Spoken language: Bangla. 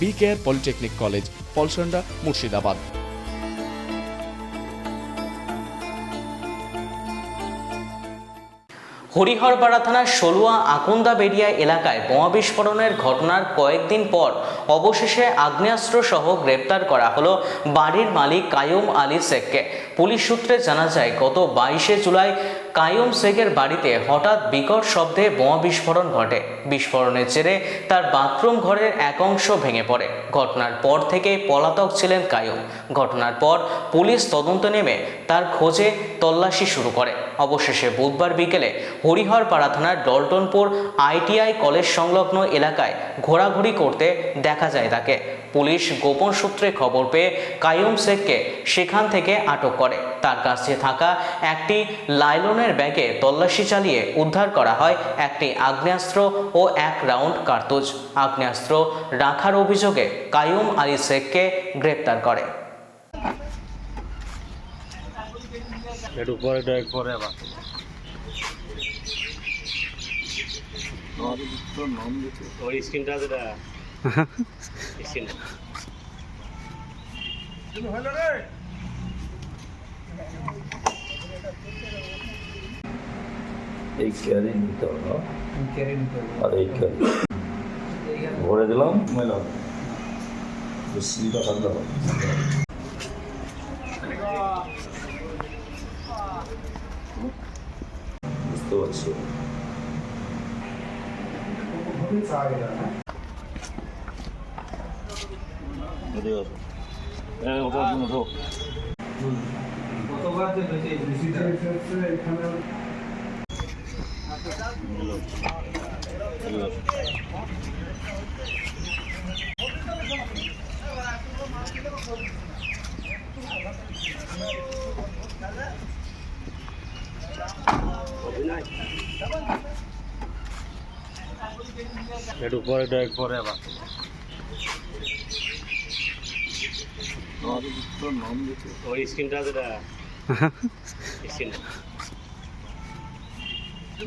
B care polytechnic college, Palsanda, Murshidabad. Hariharpara থানার সলুয়া আকন্দাবেড়িয়া এলাকায় বোমা বিস্ফোরণের ঘটনার কয়েকদিন পর অবশেষে আগ্নেয়াস্ত্র সহ গ্রেপ্তার করা হলো বাড়ির মালিক কায়ুম আলী শেখকে। পুলিশ সূত্রে জানা যায়, গত বাইশে জুলাই কায়ুম শেখের বাড়িতে হঠাৎ বিকট শব্দে বোমা বিস্ফোরণ ঘটে। বিস্ফোরণের জেরে তার বাথরুম ঘরের এক অংশ ভেঙে পড়ে। ঘটনার পর থেকে পলাতক ছিলেন কায়ুম। ঘটনার পর পুলিশ তদন্ত নেমে তার খোঁজে তল্লাশি শুরু করে। অবশেষে বুধবার বিকেলে হরিহরপাড়া থানার ডলটনপুর আইটিআই কলেজ সংলগ্ন এলাকায় ঘোরাঘুরি করতে দেখা যায় তাকে। পুলিশ গোপন সূত্রে খবর পেয়ে কায়ুম শেখকে সেখান থেকে আটক করে। তার কাছে থাকা একটি লাইলনের ব্যাগে তল্লাশি চালিয়ে উদ্ধার করা হয় একটি আগ্নেয়াস্ত্র ও এক রাউন্ড কার্তুজ। আগ্নেয়াস্ত্র রাখার অভিযোগে কায়ুম আলী শেখকে গ্রেপ্তার করে। একটু পরে ড্রাইভ করে আবার। ওই স্ক্রিনটা যেটা স্ক্রিন। এই ক্যারি নিতে হলো আর এই ক্যারি ভরে দিলাম। মেলা সিলটা থাকলে হবে বুঝতে পারছি। এদিকে আসো। হ্যাঁ একটু পরে ড্রাইভ করে আবার ওই স্ক্রিনটা যেটা screen B